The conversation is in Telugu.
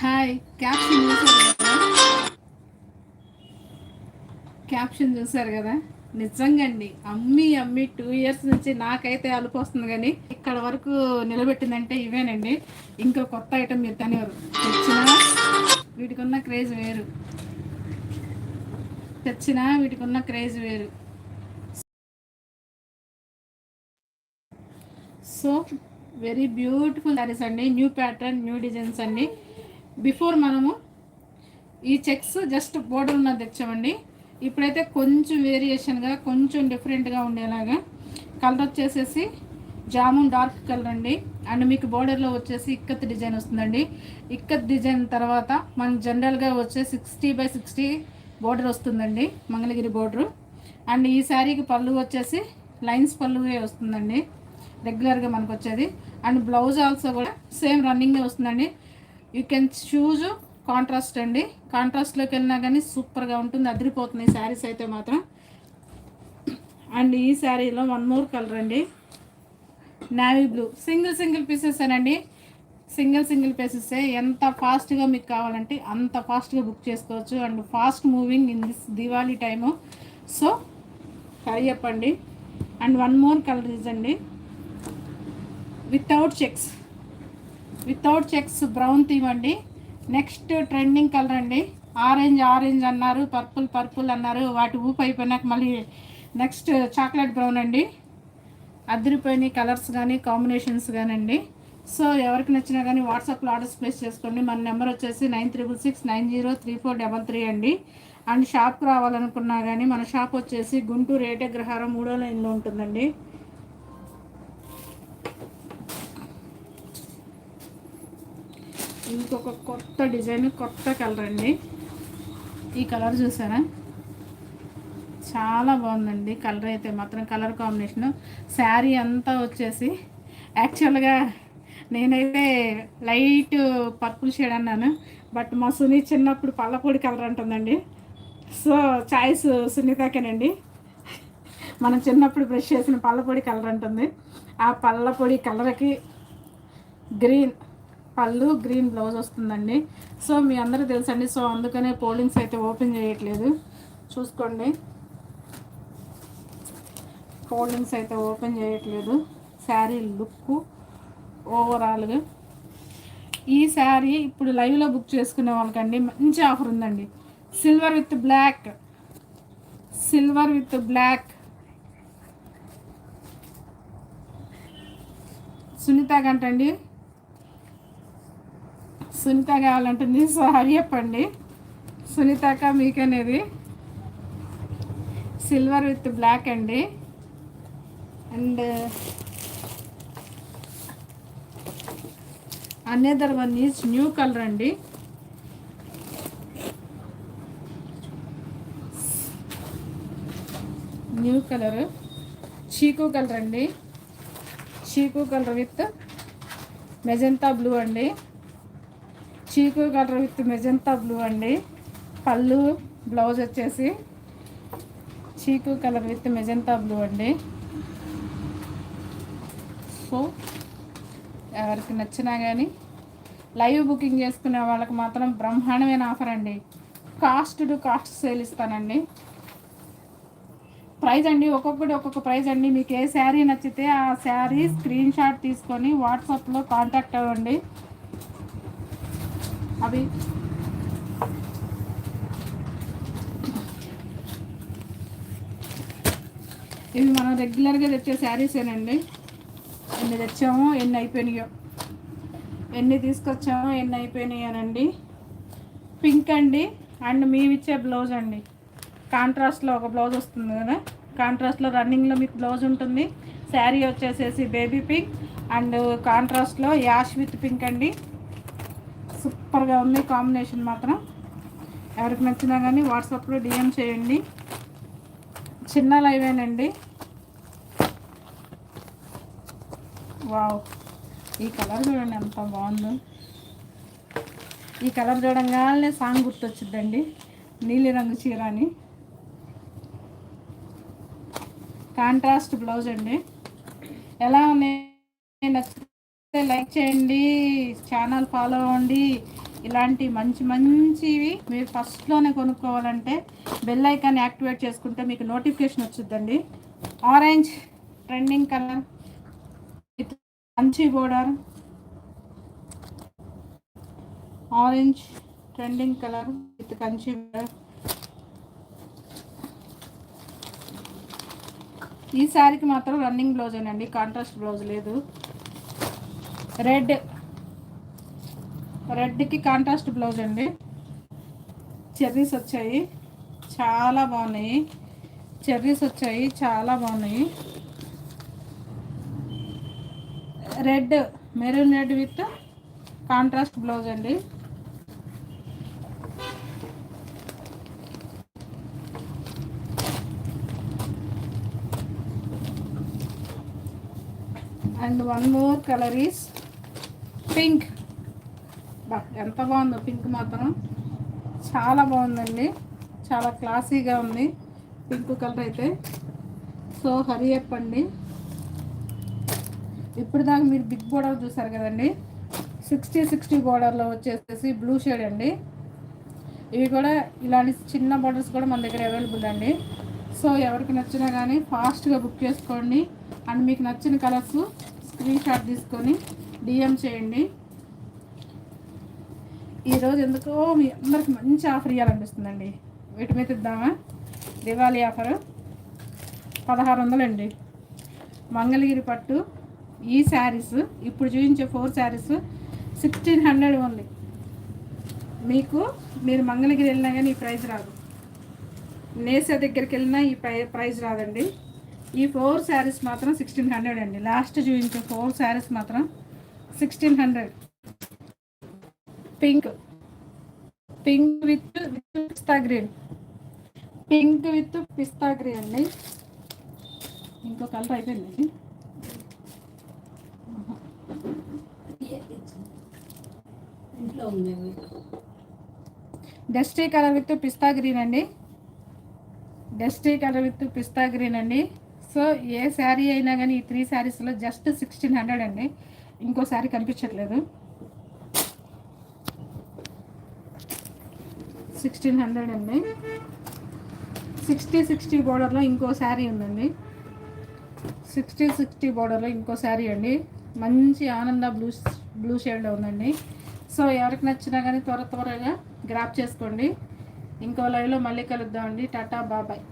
హాయ్ క్యాప్షన్ చూసారు కదా? క్యాప్షన్ చూసారు కదా? నిజంగా అండి అమ్మి అమ్మి టూ ఇయర్స్ నుంచి నాకైతే అలుపు వస్తుంది కానీ ఇక్కడ వరకు నిలబెట్టిందంటే ఇవేనండి. ఇంకో కొత్త ఐటమ్ మీరు తనేవారు తెచ్చినా వీటికి ఉన్న క్రేజ్ వేరు. తెచ్చినా వీటికి ఉన్న క్రేజ్ వేరు. సో వెరీ బ్యూటిఫుల్ సారీస్ అండి. న్యూ ప్యాటర్న్ న్యూ డిజైన్స్ అండి. బిఫోర్ మనము ఈ చెక్స్ జస్ట్ బోర్డర్ ఉన్నది తెచ్చామండి. ఇప్పుడైతే కొంచెం వేరియేషన్గా కొంచెం డిఫరెంట్గా ఉండేలాగా కలర్ వచ్చేసేసి జామున్ డార్క్ కలర్ అండి. అండ్ మీకు బోర్డర్లో వచ్చేసి ఇక్కత్ డిజైన్ వస్తుందండి. ఇక్కత్ డిజైన్ తర్వాత మన జనరల్గా వచ్చే సిక్స్టీ బై సిక్స్టీ బోర్డర్ వస్తుందండి. మంగళగిరి బోర్డరు అండ్ ఈ శారీకి పళ్ళు వచ్చేసి లైన్స్ పళ్ళువే వస్తుందండి. రెగ్యులర్గా మనకు వచ్చేది అండ్ బ్లౌజ్ ఆల్సో కూడా సేమ్ రన్నింగే వస్తుందండి. యూ కెన్ చూజ్ కాంట్రాస్ట్ అండి. కాంట్రాస్ట్లోకి వెళ్ళినా కానీ సూపర్గా ఉంటుంది. అదిరిపోతుంది ఈ శారీస్ అయితే మాత్రం. అండ్ ఈ శారీలో వన్ మోర్ కలర్ అండి. Navy blue single single pieces అండి సింగిల్ సింగిల్ పీసెస్ ఎంత ఫాస్ట్గా మీకు కావాలంటే అంత ఫాస్ట్గా బుక్ చేసుకోవచ్చు. And fast moving in this Diwali time so Hari చెప్పండి and. One more colour is అండి. Without checks without checks brown theme అండి. నెక్స్ట్ ట్రెండింగ్ కలర్ అండి. ఆరెంజ్ ఆరెంజ్ అన్నారు పర్పుల్ పర్పుల్ అన్నారు. వాటి ఊపు అయిపోయినాక మళ్ళీ నెక్స్ట్ చాక్లెట్ బ్రౌన్ అండి. అదిరిపోయిన కలర్స్ కానీ కాంబినేషన్స్ కానండి సో ఎవరికి నచ్చినా కానీ వాట్సాప్లో ఆర్డర్స్ ప్లేస్ చేసుకోండి. మన నెంబర్ వచ్చేసి nine triple six nine zero three four double three అండి. అండ్ షాప్కి రావాలనుకున్నా కానీ మన షాప్ వచ్చేసి గుంటూరు ఏటగ్రహారం మూడో లైన్లో ఉంటుందండి. ఇంకొక కొత్త డిజైన్ కొత్త కలర్ అండి. ఈ కలర్ చూసారా? చాలా బాగుందండి. కలర్ అయితే మాత్రం కలర్ కాంబినేషన్. శారీ అంతా వచ్చేసి యాక్చువల్గా నేనైతే లైట్ పర్పుల్ షేడ్ అన్నాను. బట్ మా సునీ చిన్నప్పుడు పళ్ళపొడి కలర్ అంటుందండి. సో చాయిస్ సునీతకేనండి. మనం చిన్నప్పుడు బ్రష్ చేసిన పళ్ళపొడి కలర్ అంటుంది. ఆ పళ్ళపొడి కలర్కి గ్రీన్ పళ్ళు గ్రీన్ బ్లౌజ్ వస్తుందండి. సో మీ అందరూ తెలుసండి. సో అందుకనే పోలింగ్స్ అయితే ఓపెన్ చేయట్లేదు. చూసుకోండి. ఫోల్డింగ్స్ అయితే ఓపెన్ చేయట్లేదు. శారీ లుక్ ఓవరాల్గా. ఈ శారీ ఇప్పుడు లైవ్లో బుక్ చేసుకునే వాళ్ళకండి. మంచి ఆఫర్ ఉందండి. Silver with black. Silver with black. Sunitha గంటండి Sunitha కావాలంటుంది. సో హరి చెప్పండి. సునీతక మీకనేది? సిల్వర్ విత్ బ్లాక్ అండి. And another one is new colour అండి. న్యూ కలర్ చీకు కలర్ అండి. చీకు కలర్ విత్ మెజంతా బ్లూ అండి. చీకు కలర్ విత్ మెజంతా బ్లూ అండి. పళ్ళు బ్లౌజ్ వచ్చేసి chikoo colour with magenta blue అండి. సో ఎవరికి నచ్చినా కానీ లైవ్ బుకింగ్ చేసుకునే వాళ్ళకి మాత్రం బ్రహ్మాండమైన ఆఫర్ అండి. కాస్ట్ టు కాస్ట్ సేల్ ఇస్తానండి. ప్రైజ్ అండి ఒక్కొక్కటి ఒక్కొక్క ప్రైజ్ అండి. మీకు ఏ శారీ నచ్చితే ఆ శారీ స్క్రీన్ షాట్ తీసుకొని వాట్సాప్లో కాంటాక్ట్ అవ్వండి. అవి. ఇవి మనం రెగ్యులర్గా తెచ్చే శారీసేనండి ఎన్ని తెచ్చామో ఎన్ని అయిపోయినాయో. ఎన్ని తీసుకొచ్చామో ఎన్ని అయిపోయినాయనండి. పింక్ అండి అండ్ మేమిచ్చే బ్లౌజ్ అండి. కాంట్రాస్ట్లో ఒక బ్లౌజ్ వస్తుంది కదా. కాంట్రాస్ట్లో రన్నింగ్లో మీకు బ్లౌజ్ ఉంటుంది. శారీ వచ్చేసేసి బేబీ పింక్ అండ్ కాంట్రాస్ట్లో యాష్ విత్ పింక్ అండి. సూపర్గా ఉంది కాంబినేషన్ మాత్రం. ఎవరికి నచ్చినా కానీ వాట్సాప్లో డిఎం చేయండి. చిన్న లైవేనండి వావ్. ఈ కలర్ చూడండి ఎంత బాగుందో. ఈ కలర్ చూడంగానే సాంగ్ గుర్తొచ్చిద్దండి. నీలిరంగు చీర అని. కాంట్రాస్ట్ బ్లౌజ్ అండి. ఎలా ఉన్నాయి? నచ్చితే లైక్ చేయండి ఛానల్ ఫాలో అవ్వండి. ఇలాంటి మంచి మంచివి మీరు ఫస్ట్లోనే కొనుక్కోవాలంటే బెల్ ఐకాన్ యాక్టివేట్ చేసుకుంటే మీకు నోటిఫికేషన్ వచ్చిందండి ఆరెంజ్ ట్రెండింగ్ కలర్ విత్ మంచి border. Orange trending colour with Kanchi border. ఈ శారీకి మాత్రం రన్నింగ్ బ్లౌజ్ అండి కాంట్రాస్ట్ బ్లౌజ్ లేదు. రెడ్. రెడ్కి కాంట్రాస్ట్ బ్లౌజ్ అండి. చెర్రీస్ వచ్చాయి. చాలా బాగున్నాయి. చెర్రీస్ వచ్చాయి. చాలా బాగున్నాయి. Red maroon red with contrast blouse అండి. And one more colour is pink. ఎంత బాగుందో పింక్ మాత్రం. చాలా బాగుందండి. చాలా క్లాసీగా ఉంది. పింక్ కలర్ అయితే. సో హరి చెప్పండి. ఇప్పుడు దాకా మీరు బిగ్ బోర్డర్ చూసారు కదండి. సిక్స్టీ సిక్స్టీ బోర్డర్లో వచ్చేసేసి బ్లూ షేడ్ అండి. ఇవి కూడా ఇలాంటి చిన్న బోర్డర్స్ కూడా మన దగ్గర అవైలబుల్ అండి. సో ఎవరికి నచ్చినా కానీ ఫాస్ట్గా బుక్ చేసుకోండి. అండ్ మీకు నచ్చిన కలర్స్ స్క్రీన్ షాట్ తీసుకొని డిఎం చేయండి. ఈరోజు ఎందుకో మీ అందరికి మంచి ఆఫర్ ఇవ్వాలనిపిస్తుందండి వీటి మీద ఇద్దామా? దివాళీ ఆఫర్. పదహారు వందలండి మంగళగిరి పట్టు ఈ శారీస్ ఇప్పుడు చూపించే four saris sixteen hundred only. మీకు మీరు మంగళగిరి వెళ్ళినా కానీ ఈ ప్రైస్ రాదు. నేసా దగ్గరికి వెళ్ళినా ఈ ప్రై ప్రైజ్ రాదండి. ఈ ఫోర్ శారీస్ మాత్రం సిక్స్టీన్ హండ్రెడ్ అండి. లాస్ట్ చూపించే ఫోర్ శారీస్ మాత్రం sixteen hundred pink pink with with pista green pink with pista green అండి. ఇంకో కలర్ అయిపోయింది ఇంట్లో ఉంది dusty colour with pista green అండి. Dusty colour with pista green అండి. సో ఏ శారీ అయినా కానీ ఈ త్రీ శారీస్లో జస్ట్ సిక్స్టీన్ హండ్రెడ్ అండి. ఇంకో శారీ కనిపించట్లేదు. సిక్స్టీన్ హండ్రెడ్ అండి. సిక్స్టీ సిక్స్టీ బోర్డర్లో ఇంకో శారీ ఉందండి. సిక్స్టీ సిక్స్టీ బోర్డర్లో ఇంకో శారీ అండి. మంచి ఆనంద బ్లూ బ్లూ షేడ్లో ఉందండి. సో ఎవరికి నచ్చినా కానీ త్వర త్వరగా గ్రాప్ చేసుకోండి. ఇంకో లైవ్లో మళ్ళీ కలుద్దామండి. టాటా బాబాయ్